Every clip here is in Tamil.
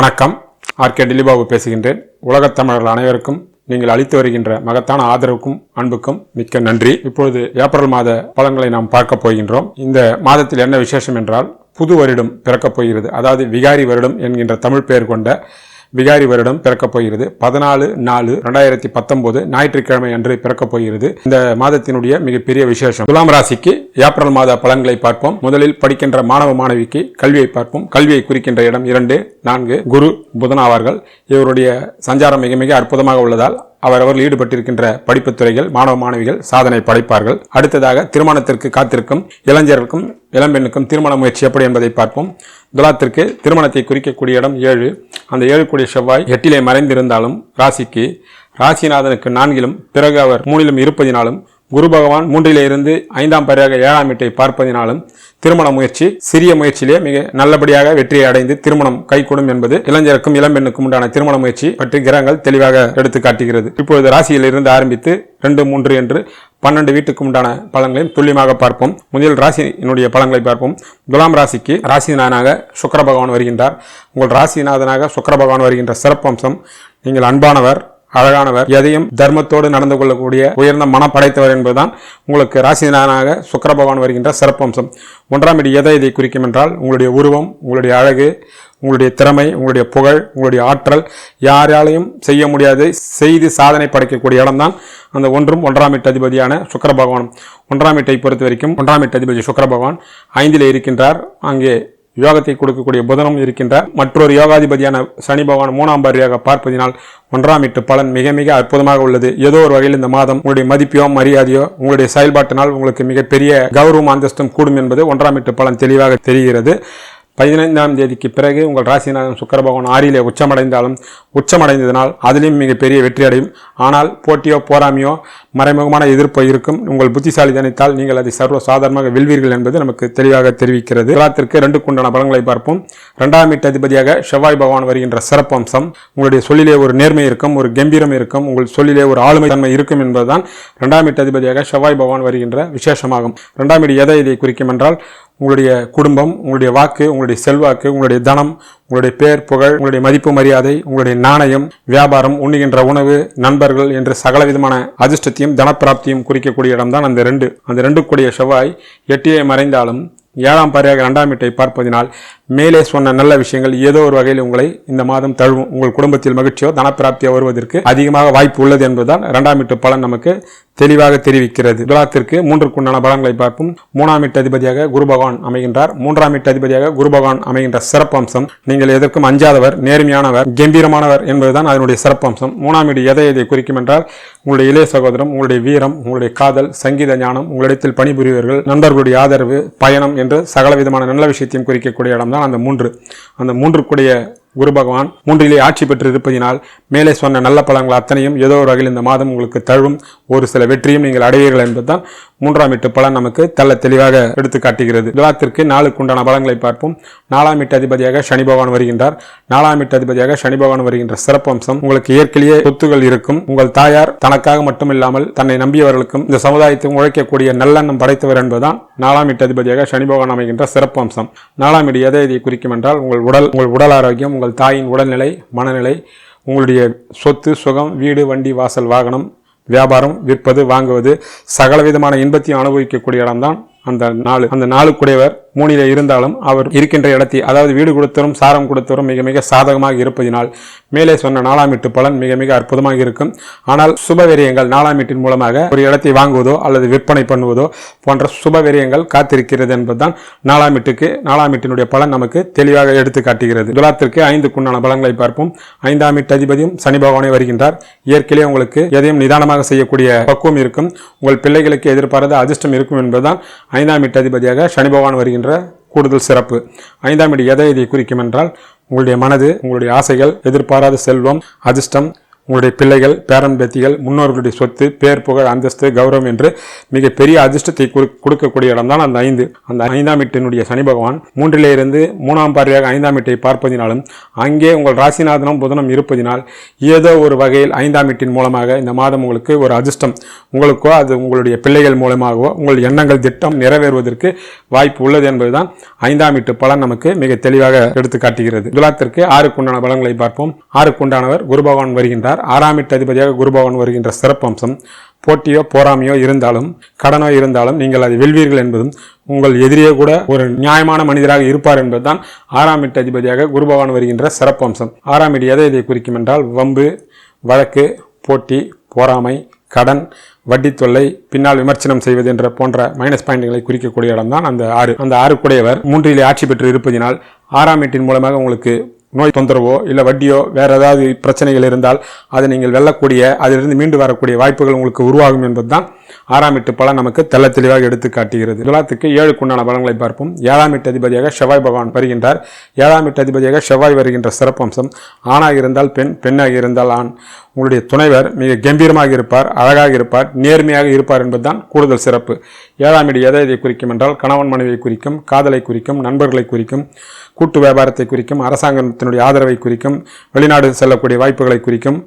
வணக்கம். ஆர்கே டில்லிபாபு பேசுகின்றேன். உலகத் தமிழர்கள் அனைவருக்கும் நீங்கள் அளித்து வருகின்ற மகத்தான ஆதரவுக்கும் அன்புக்கும் மிக்க நன்றி. இப்பொழுது ஏப்ரல் மாத பலன்களை நாம் பார்க்க போகின்றோம். இந்த மாதத்தில் என்ன விசேஷம் என்றால் புது வருடம் பிறக்கப் போகிறது. அதாவது விகாரி வருடம் என்கின்ற தமிழ் பெயர் கொண்ட விகாரி வருடம் பிறக்கப் போகிறது. பதினாலு நாலு ரெண்டாயிரத்தி பத்தொன்பது ஞாயிற்றுக்கிழமை அன்று பிறக்கப் போகிறது. இந்த மாதத்தினுடைய மிகப்பெரிய விசேஷம். துலாம் ராசிக்கு ஏப்ரல் மாத பலன்களை பார்ப்போம். முதலில் படிக்கின்ற மாணவ மாணவிக்கு கல்வியை பார்ப்போம். கல்வியை குறிக்கின்ற இடம் இரண்டு நான்கு குரு புதன் ஆவார்கள். இவருடைய சஞ்சாரம் மிக மிக அற்புதமாக உள்ளதால் அவரவர்கள் ஈடுபட்டிருக்கின்ற படிப்புத் துறைகள் மாணவ மாணவிகள் சாதனை படைப்பார்கள். அடுத்ததாக திருமணத்திற்கு காத்திருக்கும் இளைஞர்களுக்கும் இளம்பெண்ணுக்கும் திருமண முயற்சி எப்படி என்பதை பார்ப்போம். துலாத்திற்கு திருமணத்தை குறிக்கக்கூடிய இடம் ஏழு. அந்த ஏழு கூடிய செவ்வாய் எட்டிலே மறைந்திருந்தாலும் ராசிக்கு ராசிநாதனுக்கு நான்கிலும் பிறகு அவர் மூணிலும் இருப்பதினாலும் குரு பகவான் மூன்றிலே இருந்து ஐந்தாம் பரியாக ஏழாம் வீட்டை பார்ப்பதினாலும் திருமண முயற்சி சிறிய முயற்சியிலே மிக நல்லபடியாக வெற்றியை அடைந்து திருமணம் கைகூடும் என்பது இளைஞருக்கும் இளம்பெண்ணுக்கும் உண்டான திருமண முயற்சி பற்றி கிரகங்கள் தெளிவாக எடுத்து காட்டுகிறது. இப்பொழுது ராசியில் இருந்து ஆரம்பித்து ரெண்டு மூன்று என்று பன்னெண்டு வீட்டுக்கு உண்டான பலன்களையும் துல்லியமாக பார்ப்போம். முதல் ராசியினுடைய பலன்களை பார்ப்போம். துலாம் ராசிக்கு ராசிநாதனாக சுக்கர பகவான் வருகின்றார். உங்கள் ராசிநாதனாக சுக்கர பகவான் வருகின்ற சிறப்பம்சம் நீங்கள் அன்பானவர் அழகானவர். எதையும் தர்மத்தோடு நடந்து கொள்ளக்கூடிய உயர்ந்த மனம் படைத்தவர் என்பதுதான் உங்களுக்கு ராசிநாதனாக சுக்கர பகவான் வருகின்ற சிறப்பம்சம். ஒன்றாம் இடி எதை இதை குறிக்கும் என்றால் உங்களுடைய உருவம் உங்களுடைய அழகு உங்களுடைய திறமை உங்களுடைய புகழ் உங்களுடைய ஆற்றல் யாராலையும் செய்ய முடியாது செய்து சாதனை படைக்கக்கூடிய இடம்தான் அந்த ஒன்றும் ஒன்றாம் எட்டு அதிபதியான சுக்கர பகவான். ஒன்றாம் எட்டை பொறுத்த வரைக்கும் ஒன்றாம் எட்டு அதிபதி சுக்கர பகவான் ஐந்தில் இருக்கின்றார். அங்கே யோகத்தை கொடுக்கக்கூடிய புதனும் இருக்கின்ற மற்றொரு யோகாதிபதியான சனி பகவான் மூணாம் பாரியாக பார்ப்பதினால் ஒன்றாம் எட்டு பலன் மிக மிக அற்புதமாக உள்ளது. ஏதோ ஒரு வகையில் இந்த மாதம் உங்களுடைய மதிப்பையோ மரியாதையோ உங்களுடைய செயல்பாட்டினால் உங்களுக்கு மிகப்பெரிய கௌரவம் அந்தஸ்தும் கூடும் என்பது ஒன்றாம் எட்டு பலன் தெளிவாக தெரிகிறது. பதினைந்தாம் தேதிக்கு பிறகு உங்கள் ராசிநாதன் சுக்கர பகவான் ஆறிலே உச்சமடைந்தாலும் உச்சமடைந்ததினால் அதிலும் மிகப்பெரிய வெற்றி அடையும் ஆனால் போட்டியோ போராமையோ மறைமுகமான எதிர்ப்பு இருக்கும். உங்கள் புத்திசாலி தனித்தால் நீங்கள் அதை சர்வ சாதாரணமாக வெல்வீர்கள் என்பது நமக்கு தெளிவாக தெரிவிக்கிறது. துலாத்திற்கு ரெண்டு குண்டான பலன்களை பார்ப்போம். இரண்டாம் வீட்டு அதிபதியாக செவ்வாய் பகவான் வருகின்ற சிறப்பம்சம் உங்களுடைய சொல்லிலே ஒரு நேர்மை இருக்கும் ஒரு கம்பீரம் இருக்கும். உங்கள் சொல்லிலே ஒரு ஆளுமை தன்மை இருக்கும் என்பதுதான் இரண்டாம் வீட்டு அதிபதியாக செவ்வாய் பகவான் வருகின்ற விசேஷமாகும். இரண்டாம் வீடு எதை இதை குறிக்கும் என்றால் உங்களுடைய குடும்பம் உங்களுடைய வாக்கு உங்களுடைய செல்வாக்கு உங்களுடைய தனம் உங்களுடைய பேர் புகழ் உங்களுடைய மதிப்பு மரியாதை உங்களுடைய நாணயம் வியாபாரம் உண்ணுகின்ற உணவு நண்பர்கள் என்று சகல விதமான அதிர்ஷ்டத்தையும் தனப்பிராப்தியும் குறிக்கக்கூடிய இடம்தான் அந்த ரெண்டு. அந்த ரெண்டு கூடிய செவ்வாய் எட்டியை மறைந்தாலும் ஏழாம் பாரியாக இரண்டாம் வீட்டை பார்ப்பதினால் மேலே சொன்ன நல்ல விஷயங்கள் ஏதோ ஒரு வகையில் உங்களை இந்த மாதம் தழுவும். உங்கள் குடும்பத்தில் மகிழ்ச்சியோ தனப்பிராப்தியோ வருவதற்கு அதிகமாக வாய்ப்பு உள்ளது என்பதுதான் இரண்டாம் வீட்டு பலன் நமக்கு தெளிவாக தெரிவிக்கிறது. துலாத்திற்கு மூன்றுக்குண்டான பலன்களை பார்ப்போம். மூணாம் வீட்டு அதிபதியாக குரு பகவான் அமைகின்றார். மூன்றாம் வீட்டு அதிபதியாக குரு பகவான் அமைகின்ற சிறப்பம்சம் நீங்கள் எதற்கும் அஞ்சாதவர் நேர்மையானவர் கம்பீரமானவர் என்பதுதான் அதனுடைய சிறப்பம்சம். மூணாம் வீடு எதை எதை குறிக்கும் என்றால் உங்களுடைய இளைய சகோதரம் உங்களுடைய வீரம் உங்களுடைய காதல் சங்கீத ஞானம் உங்களிடத்தில் பணிபுரியவர்கள் நண்பர்களுடைய ஆதரவு பயணம் என்று சகல விதமான நல்ல விஷயத்தையும் குறிக்கக்கூடிய இடம்தான். அந்த மூன்று அந்த மூன்றுக்குடைய குரு பகவான் மூன்றிலே ஆட்சி பெற்று இருப்பதினால் மேலே சொன்ன நல்ல பலன்கள் அத்தனையும் ஏதோ ஒரு வகையில் இந்த மாதம் உங்களுக்கு தழுவும். ஒரு சில வெற்றியும் நீங்கள் அடைவீர்கள் என்பதுதான் மூன்றாம் எட்டு பலன் நமக்கு தள்ள தெளிவாக எடுத்து காட்டுகிறது. துலாத்திற்கு நாளுக்கு உண்டான பலன்களை பார்ப்போம். நாலாம் எட்டு அதிபதியாக சனி பகவான் வருகின்றார். நாலாம் எட்டு அதிபதியாக சனி பகவான் வருகின்ற சிறப்பம்சம் உங்களுக்கு இயற்கையிலேயே சொத்துகள் இருக்கும். உங்கள் தாயார் தனக்காக மட்டுமில்லாமல் தன்னை நம்பியவர்களுக்கும் இந்த சமுதாயத்தை உழைக்கக்கூடிய நல்லெண்ணம் படைத்தவர் என்பதுதான் நாலாம் எட்டு அதிபதியாக சனி பகவான் அமைகின்ற சிறப்பம்சம். நாலாம் எட்டு எதை இதை குறிக்கும் என்றால் உங்கள் உடல் உங்கள் உடல் ஆரோக்கியம் உங்கள் தாயின் உடல்நிலை மனநிலை உங்களுடைய சொத்து சுகம் வீடு வண்டி வாசல் வாகனம் வியாபாரம் விற்பது வாங்குவது சகல விதமான இன்பத்தையும் அனுபவிக்கக்கூடிய இடம்தான் அந்த நாலு அந்த நாளுக்குடையவர் மூணிலே இருந்தாலும் அவர் இருக்கின்ற இடத்தை அதாவது வீடு கொடுத்தரும் சாரம் கொடுத்தரும் மிக மிக சாதகமாக இருப்பதினால் மேலே சொன்ன நாலாம் வீட்டு பலன் மிக மிக அற்புதமாக இருக்கும். ஆனால் சுபவெரியங்கள் நாலாம் வீட்டின் மூலமாக ஒரு இடத்தை வாங்குவதோ அல்லது விற்பனை பண்ணுவதோ போன்ற சுபவெரியங்கள் காத்திருக்கிறது என்பதுதான் நாலாம் வீட்டுக்கு நாலாம் வீட்டினுடைய பலன் நமக்கு தெளிவாக எடுத்து காட்டுகிறது. துலாத்திற்கு ஐந்துக்குண்டான பலன்களை பார்ப்போம். ஐந்தாம் வீட்டு அதிபதியும் சனி பகவானே வருகின்றார். இயற்கையிலே உங்களுக்கு எதையும் நிதானமாக செய்யக்கூடிய பக்குவம் இருக்கும். உங்கள் பிள்ளைகளுக்கு எதிர்பாராத அதிர்ஷ்டம் இருக்கும் என்பதுதான் ஐந்தாம் வீட்டு அதிபதியாக சனி பகவான் என்கின்ற கூடுதல் சிறப்பு. ஐந்தாம் இடி எதை இதை குறிக்கும் என்றால் உங்களுடைய மனது உங்களுடைய ஆசைகள் எதிர்பாராத செல்வம் அதிர்ஷ்டம் உங்களுடைய பிள்ளைகள் பேரன் பேத்திகள் முன்னோர்களுடைய சொத்து பேர் புகழ் அந்தஸ்து கௌரவம் என்று மிகப்பெரிய அதிர்ஷ்டத்தை கொடுக்கக்கூடிய கொடுக்கக்கூடிய இடம்தான் அந்த ஐந்து. அந்த ஐந்தாம் வீட்டினுடைய சனி பகவான் மூன்றிலே இருந்து மூணாம் பார்வையாக ஐந்தாம் வீட்டை பார்ப்பதினாலும் அங்கே உங்கள் ராசிநாதனும் புதனம் இருப்பதினால் ஏதோ ஒரு வகையில் ஐந்தாம் வீட்டின் மூலமாக இந்த மாதம் உங்களுக்கு ஒரு அதிர்ஷ்டம். உங்களுக்கோ அது உங்களுடைய பிள்ளைகள் மூலமாகவோ உங்கள் எண்ணங்கள் திட்டம் நிறைவேறுவதற்கு வாய்ப்பு உள்ளது என்பதுதான் ஐந்தாம் வீட்டு பலன் நமக்கு மிக தெளிவாக எடுத்து காட்டுகிறது துலாத்திற்கு ஆறுக்குண்டான பலன்களை பார்ப்போம். ஆறுக்குண்டானவர் குரு பகவான் வருகின்றார். ஆறாம் எட்டு அதிபதியாக குருபவன் வருகின்ற சிறப்பம்சம் போட்டியோ போராமையோ இருந்தாலும் கடனோ இருந்தாலும் நீங்கள் அதை வெல்வீர்கள் என்பதும் உங்கள் எதிரியே கூட ஒரு நியாயமான மனிதராக இருப்பார் என்பதுதான் ஆறாம் எட்டு அதிபதியாக குருபவான் வருகின்ற சிறப்பம்சம் ஆறாம் வீடு எதை இதை குறிக்கும் என்றால் வம்பு வழக்கு போட்டி போராமை கடன் வட்டி தொல்லை பின்னால் விமர்சனம் செய்வது என்ற போன்ற மைனஸ் பாயிண்ட்களை குறிக்கக்கூடிய இடம்தான் அந்த ஆறு. அந்த ஆறுக்குடையவர் மூன்றிலே ஆட்சி பெற்று இருப்பதினால் ஆறாம் எட்டின் மூலமாக உங்களுக்கு நோய் தொந்தரவோ இல்லை வட்டியோ வேறு ஏதாவது பிரச்சனைகள் இருந்தால் அதை நீங்கள் வெல்லக்கூடிய அதிலிருந்து மீண்டு வரக்கூடிய வாய்ப்புகள் உங்களுக்கு உருவாகும் என்பதுதான் ஆறாம் எட்டு பலன் நமக்கு தெல்ல தெளிவாக எடுத்து காட்டுகிறது. துலாத்துக்கு ஏழுக்குண்டான பலன்களை பார்ப்போம். ஏழாம் எட்டு அதிபதியாக செவ்வாய் பகவான் வருகின்றார். ஏழாம் எட்டு அதிபதியாக செவ்வாய் வருகின்ற சிறப்பம்சம் ஆணாக இருந்தால் பெண் பெண்ணாக இருந்தால் ஆண். உங்களுடைய துணைவர் மிக கம்பீரமாக இருப்பார் அழகாக இருப்பார் நேர்மையாக இருப்பார் என்பதுதான் கூடுதல் சிறப்பு. ஏழாம் இடி எதை இதை குறிக்கும் என்றால் கணவன் மனைவியை குறிக்கும் காதலை குறிக்கும் நண்பர்களை குறிக்கும் கூட்டு வியாபாரத்தை குறிக்கும் அரசாங்கத்தினுடைய ஆதரவை குறிக்கும் வெளிநாடு செல்லக்கூடிய வாய்ப்புகளை குறிக்கும்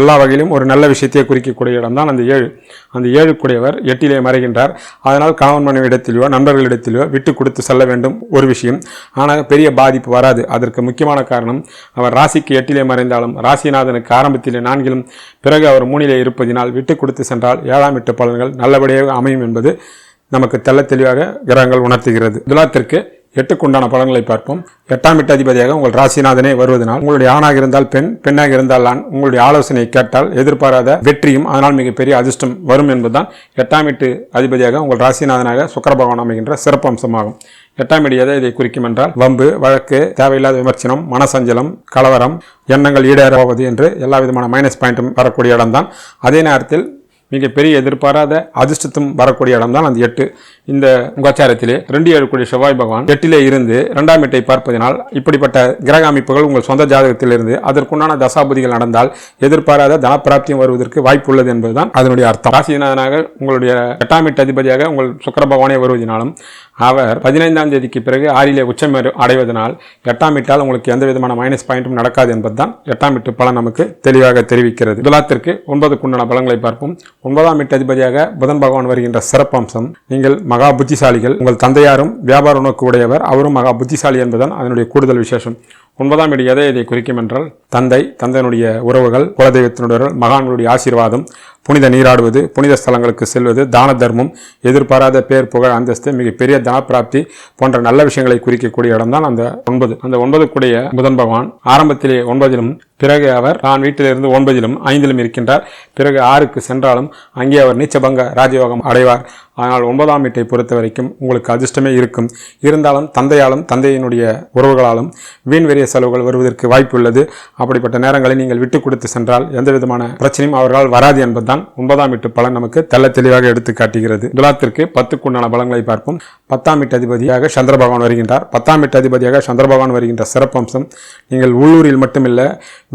எல்லா வகையிலும் ஒரு நல்ல விஷயத்தை குறிக்கக்கூடிய இடம்தான் அந்த ஏழு. அந்த ஏழுக்குடையவர் எட்டிலே மறைகின்றார். அதனால் காமன் மனைவி இடத்திலோ நண்பர்களிடத்திலோ விட்டு கொடுத்து செல்ல வேண்டும் ஒரு விஷயம். ஆனால் பெரிய பாதிப்பு வராது. அதற்கு முக்கியமான காரணம் அவர் ராசிக்கு எட்டிலே மறைந்தாலும் ராசிநாதனுக்கு ஆரம்பத்திலே நான்கிலும் பிறகு அவர் மூணிலே இருப்பதினால் விட்டு கொடுத்து சென்றால் ஏழாம் எட்டு பலன்கள் நல்லபடியாக அமையும் என்பது நமக்கு தெல்ல தெளிவாக கிரகங்கள் உணர்த்துகிறது. துலாத்திற்கு எட்டுக்குண்டான பலன்களை பார்ப்போம். எட்டாம் எட்டு அதிபதியாக உங்கள் ராசிநாதனே வருவதனால் உங்களுடைய ஆணாக இருந்தால் பெண் பெண்ணாக இருந்தால் ஆண். உங்களுடைய ஆலோசனை கேட்டால் எதிர்பாராத வெற்றியும் அதனால் மிகப்பெரிய அதிர்ஷ்டம் வரும் என்பதுதான் எட்டாம் எட்டு அதிபதியாக உங்கள் ராசிநாதனாக சுக்கர பகவான் அமைகின்ற சிறப்பம்சமாகும். எட்டாம் இடி எதை இதை குறிக்கும் என்றால் வம்பு வழக்கு தேவையில்லாத விமர்சனம் மனசஞ்சலம் கலவரம் எண்ணங்கள் ஈடேறாவது என்று எல்லா விதமான மைனஸ் பாயிண்ட்டும் வரக்கூடிய இடம்தான். அதே நேரத்தில் மிகப்பெரிய எதிர்பாராத அதிர்ஷ்டத்தும் வரக்கூடிய இடம்தான் அந்த எட்டு. இந்த கோச்சாரத்திலே ரெண்டு ஏழுக்குடிய செவ்வாய் பகவான் எட்டிலே இருந்து இரண்டாம் எட்டை பார்ப்பதினால் இப்படிப்பட்ட கிரக அமைப்புகள் உங்கள் சொந்த ஜாதகத்திலிருந்து அதற்குண்டான தசாபதிகள் நடந்தால் எதிர்பாராத தனப்பிராப்தியம் வருவதற்கு வாய்ப்பு உள்ளது என்பதுதான் அதனுடைய அர்த்தம். ராசிநாதனாக உங்களுடைய எட்டாம் எட்டு அதிபதியாக உங்கள் சுக்கர பகவானே வருவதினாலும் அவர் பதினைந்தாம் தேதிக்கு பிறகு ஆறிலே உச்சம் அடைவதனால் எட்டாம் எட்டால் உங்களுக்கு எந்த விதமான மைனஸ் பாயிண்ட்டும் நடக்காது என்பதுதான் எட்டாம் எட்டு பலன் நமக்கு தெளிவாக தெரிவிக்கிறது. துலாத்திற்கு ஒன்பதுக்குண்டான பலன்களை பார்ப்போம். ஒன்பதாம் எட்டு அதிபதியாக புதன் பகவான் வருகின்ற சிறப்பம்சம் நீங்கள் மகா புத்திசாலிகள் உங்கள் தந்தையாரும் வியாபார நோக்கு உடையவர். அவரும் மகா புத்திசாலி என்பதுதான் அதனுடைய கூடுதல் விசேஷம். ஒன்பதாம் இடி எதை இதை குறிக்கும் என்றால் தந்தை தந்தையினுடைய உறவுகள் குலதெய்வத்தினுடைய மகான்களுடைய ஆசீர்வாதம் புனித நீராடுவது புனித ஸ்தலங்களுக்கு செல்வது தான தர்மம் எதிர்பாராத பேர் புகழ் அந்தஸ்து மிகப்பெரிய தனப்பிராப்தி போன்ற நல்ல விஷயங்களை குறிக்கக்கூடிய இடம்தான் அந்த ஒன்பது. அந்த ஒன்பதுக்குடைய புதன் பகவான் ஆரம்பத்திலே ஒன்பதிலும் பிறகு அவர் நான் வீட்டிலிருந்து ஒன்பதிலும் ஐந்திலும் இருக்கின்றார். பிறகு ஆறுக்கு சென்றாலும் அங்கே அவர் நீச்சபங்க ராஜயோகம் அடைவார். ஆனால் ஒன்பதாம் வீட்டை பொறுத்த வரைக்கும் உங்களுக்கு அதிர்ஷ்டமே இருக்கும். இருந்தாலும் தந்தையாலும் தந்தையினுடைய உறவுகளாலும் வீண் வெறிய செலவுகள் வருவதற்கு வாய்ப்பு உள்ளது அப்படிப்பட்ட நேரங்களை நீங்கள் விட்டு கொடுத்து சென்றால் எந்த விதமான பிரச்சனையும் அவர்களால் வராது என்பதுதான் ஒன்பதாம் வீட்டு பலன் நமக்கு தெல்ல தெளிவாக எடுத்து காட்டுகிறது. துலாத்திற்கு பத்துக்குண்டான பலன்களை பார்ப்போம். பத்தாம் வீட்டு அதிபதியாக சந்திர பகவான் வருகின்றார். பத்தாம் வீட்டு அதிபதியாக சந்திர பகவான் வருகின்ற சிறப்பம்சம் நீங்கள் உள்ளூரில் மட்டுமில்ல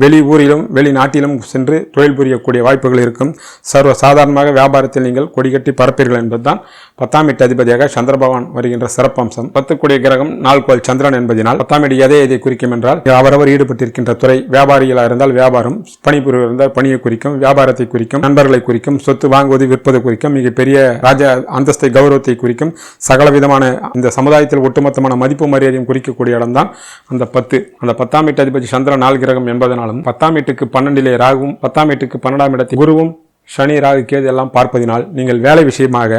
வெளி ஊரிலும் வெளிநாட்டிலும் சென்று தொழில் புரியக்கூடிய வாய்ப்புகள் இருக்கும். சர்வ சாதாரணமாக வியாபாரத்தில் நீங்கள் கொடிகட்டி பரப்பீர்கள் என்பதுதான் பத்தாம் வீட்டு அதிபதியாக சந்திரபவன் வருகின்ற சிறப்பம்சம். பத்துக்குடிய கிரகம் நாள்கோள் சந்திரன் என்பதினால் பத்தாம் வீடு எதை எதை குறிக்கும் என்றால் அவரவர் ஈடுபட்டிருக்கின்ற துறை வியாபாரிகளாக இருந்தால் வியாபாரம் பணிபுரிவர் இருந்தால் பணியை குறிக்கும் வியாபாரத்தை குறிக்கும் நண்பர்களை குறிக்கும் சொத்து வாங்குவது விற்பது குறிக்கும் மிகப்பெரிய ராஜ அந்தஸ்தை கௌரவத்தை குறிக்கும் சகல விதமான இந்த சமுதாயத்தில் ஒட்டுமொத்தமான மதிப்பு மரியாதையும் குறிக்கக்கூடிய இடம்தான் அந்த பத்து. அந்த பத்தாம் வீட்டு அதிபதி சந்திரன் நாள் கிரகம் என்பதனாலும் பத்தாம் வீட்டுக்கு பன்னெண்டிலே ராகுவும் பத்தாம் வீட்டுக்கு பன்னெண்டாம் இடத்தில் குருவும் சனி ராகு கேது எல்லாம் பார்ப்பதினால் நீங்கள் வேலை விஷயமாக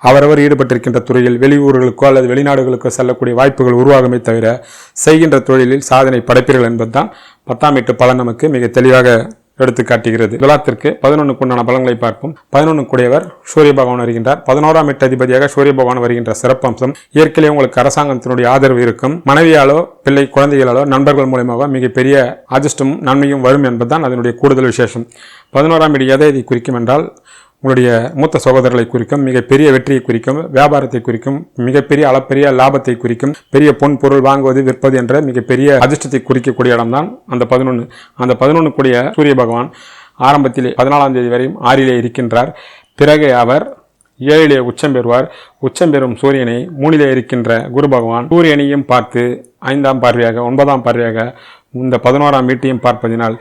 அவரவர் ஈடுபட்டிருக்கின்ற துறையில் வெளியூர்களுக்கோ அல்லது வெளிநாடுகளுக்கோ செல்லக்கூடிய வாய்ப்புகள் உருவாகுமே தவிர செய்கின்ற தொழிலில் சாதனை படைப்பீர்கள் என்பதுதான் பத்தாம் எட்டு பலன் நமக்கு மிக தெளிவாக எடுத்து காட்டுகிறது. துலாத்திற்கு பதினொன்றுக்குண்டான பலன்களை பார்ப்போம். பதினொன்று சூரிய பகவான் வருகின்றார். பதினோராம் எட்டு அதிபதியாக சூரிய பகவான் வருகின்ற சிறப்பம்சம். இயற்கையிலே உங்களுக்கு அரசாங்கத்தினுடைய ஆதரவு இருக்கும். மனைவியாலோ பிள்ளை குழந்தைகளாலோ நண்பர்கள் மூலமாக மிகப்பெரிய அதிர்ஷ்டமும் நன்மையும் வரும் என்பதுதான் அதனுடைய கூடுதல் விசேஷம். பதினோராம் வீடு எதை இதை குறிக்கும் என்றால் உங்களுடைய மூத்த சகோதரர்களை குறிக்கும் மிகப்பெரிய வெற்றியை குறிக்கும் வியாபாரத்தை குறிக்கும் மிகப்பெரிய அளப்பெரிய லாபத்தை குறிக்கும் பெரிய பொன் பொருள் வாங்குவது விற்பது என்ற மிகப்பெரிய அதிர்ஷ்டத்தை குறிக்கக்கூடிய இடம்தான் அந்த பதினொன்று அந்த பதினொன்று கூடிய சூரிய பகவான் ஆரம்பத்திலே பதினாலாம் தேதி வரையும் ஆறிலே இருக்கின்றார். பிறகு அவர் ஏழிலே உச்சம் பெறுவார். உச்சம் பெறும் சூரியனை மூணிலே இருக்கின்ற குரு பகவான் சூரியனையும் பார்த்து ஐந்தாம் பார்வையாக ஒன்பதாம் பார்வையாக இந்த பதினோராம் வீட்டையும் பார்ப்பதினால்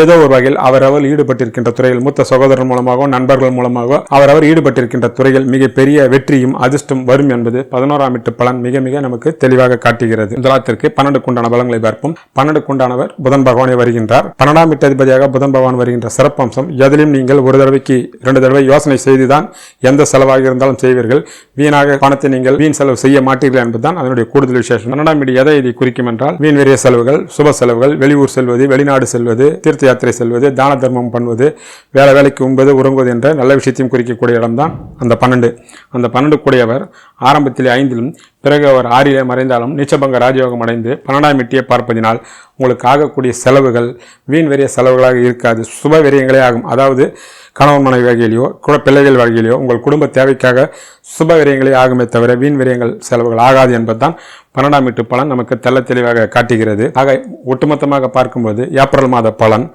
ஏதோ ஒரு வகையில் அவரவர் ஈடுபட்டிருக்கின்ற துறையில் மூத்த சகோதரர் மூலமாகவோ நண்பர்கள் மூலமாகவோ அவரவர் ஈடுபட்டிருக்கின்ற துறையில் மிகப்பெரிய வெற்றியும் அதிர்ஷ்டம் வரும் என்பது பதினோராம் வீட்டு பலன் மிக மிக நமக்கு தெளிவாக காட்டுகிறது. முதலாத்திற்கு பன்னெண்டுக்குண்டான பலங்களை பார்ப்போம். பன்னெண்டுக்குண்டானவர் புதன் பகவானே வருகின்றார். பன்னெண்டாம் வீட்டு அதிபதியாக புதன் பகவான் வருகின்ற சிறப்பம்சம் எதிலும் நீங்கள் ஒரு தடவைக்கு இரண்டு தடவை யோசனை செய்துதான் எந்த செலவாக இருந்தாலும் செய்வீர்கள். வீணாக பணத்தை நீங்கள் வீண் செலவு செய்ய மாட்டீர்கள் என்பதுதான் அதனுடைய கூடுதல் விசேஷம். பன்னெண்டாம் வீடு எதை இதை குறிக்கும் என்றால் வீண் வெறிய செலவுகள் சுப செலவுகள் வெளியூர் செல்வது வெளிநாடு செல்வது தீர்த்த யாத்திரை செல்வது தான தர்மம் பண்ணுவது வேலை வேலைக்கு உண்பது உறங்குவது என்ற நல்ல விஷயத்தையும் குறிக்கக்கூடிய இடம்தான் அந்த பன்னெண்டு. அந்த பன்னெண்டு கூடியவர் ஆரம்பத்திலே ஐந்திலும் பிறகு அவர் ஆறிலே மறைந்தாலும் நீச்சபங்க ராஜயோகம் அடைந்து பன்னெண்டாம் எட்டியை பார்ப்பதினால் உங்களுக்கு ஆகக்கூடிய செலவுகள் வீண் வெறிய செலவுகளாக இருக்காது. சுப விரயங்களே ஆகும். அதாவது கணவன் மனைவி வகையிலையோ கூட பிள்ளைகள் வகையிலையோ உங்கள் குடும்ப தேவைக்காக சுப விரயங்களே ஆகுமே தவிர வீண் விரயங்கள் செலவுகள் ஆகாது என்பதுதான் பன்னெண்டாம் வீட்டு பலன் நமக்கு தெல்ல தெளிவாக காட்டுகிறது. ஆக ஒட்டுமொத்தமாக பார்க்கும்போது ஏப்ரல் மாத பலன்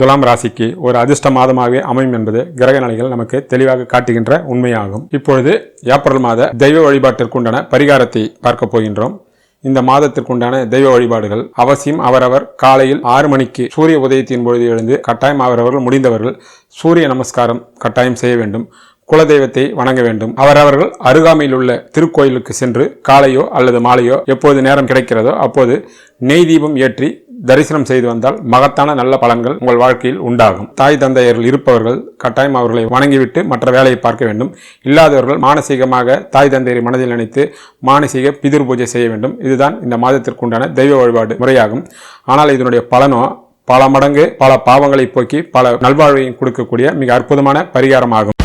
துலாம் ராசிக்கு ஒரு அதிர்ஷ்ட மாதமாகவே அமையும் என்பது கிரக நிலைகள் நமக்கு தெளிவாக காட்டுகின்ற உண்மையாகும். இப்பொழுது ஏப்ரல் மாத தெய்வ வழிபாட்டிற்குண்டான பரிகாரத்தை பார்க்க போகின்றோம். இந்த மாதத்திற்குண்டான தெய்வ வழிபாடுகள் அவசியம். அவரவர் காலையில் ஆறு மணிக்கு சூரிய உதயத்தின் பொழுது எழுந்து கட்டாயம் அவரவர்கள் முடிந்தவர்கள் சூரிய நமஸ்காரம் கட்டாயம் செய்ய வேண்டும். குலதெய்வத்தை வணங்க வேண்டும். அவரவர்கள் அருகாமையில் உள்ள திருக்கோயிலுக்கு சென்று காலையோ அல்லது மாலையோ எப்போது நேரம் கிடைக்கிறதோ அப்போது நெய் தீபம் ஏற்றி தரிசனம் செய்து வந்தால் மகத்தான நல்ல பலன்கள் உங்கள் வாழ்க்கையில் உண்டாகும். தாய் தந்தையர்கள் இருப்பவர்கள் கட்டாயம் அவர்களை வணங்கிவிட்டு மற்ற வேலையை பார்க்க வேண்டும். இல்லாதவர்கள் மானசீகமாக தாய் தந்தையரை மனதில் நினைத்து மானசீக பிதிர் பூஜை செய்ய வேண்டும். இதுதான் இந்த மாதத்திற்குண்டான தெய்வ வழிபாடு முறையாகும். ஆனால் இதனுடைய பலனோ பல மடங்கு பல பாவங்களை போக்கி பல நல்வாழ்வையும் கொடுக்கக்கூடிய மிக அற்புதமான பரிகாரமாகும்.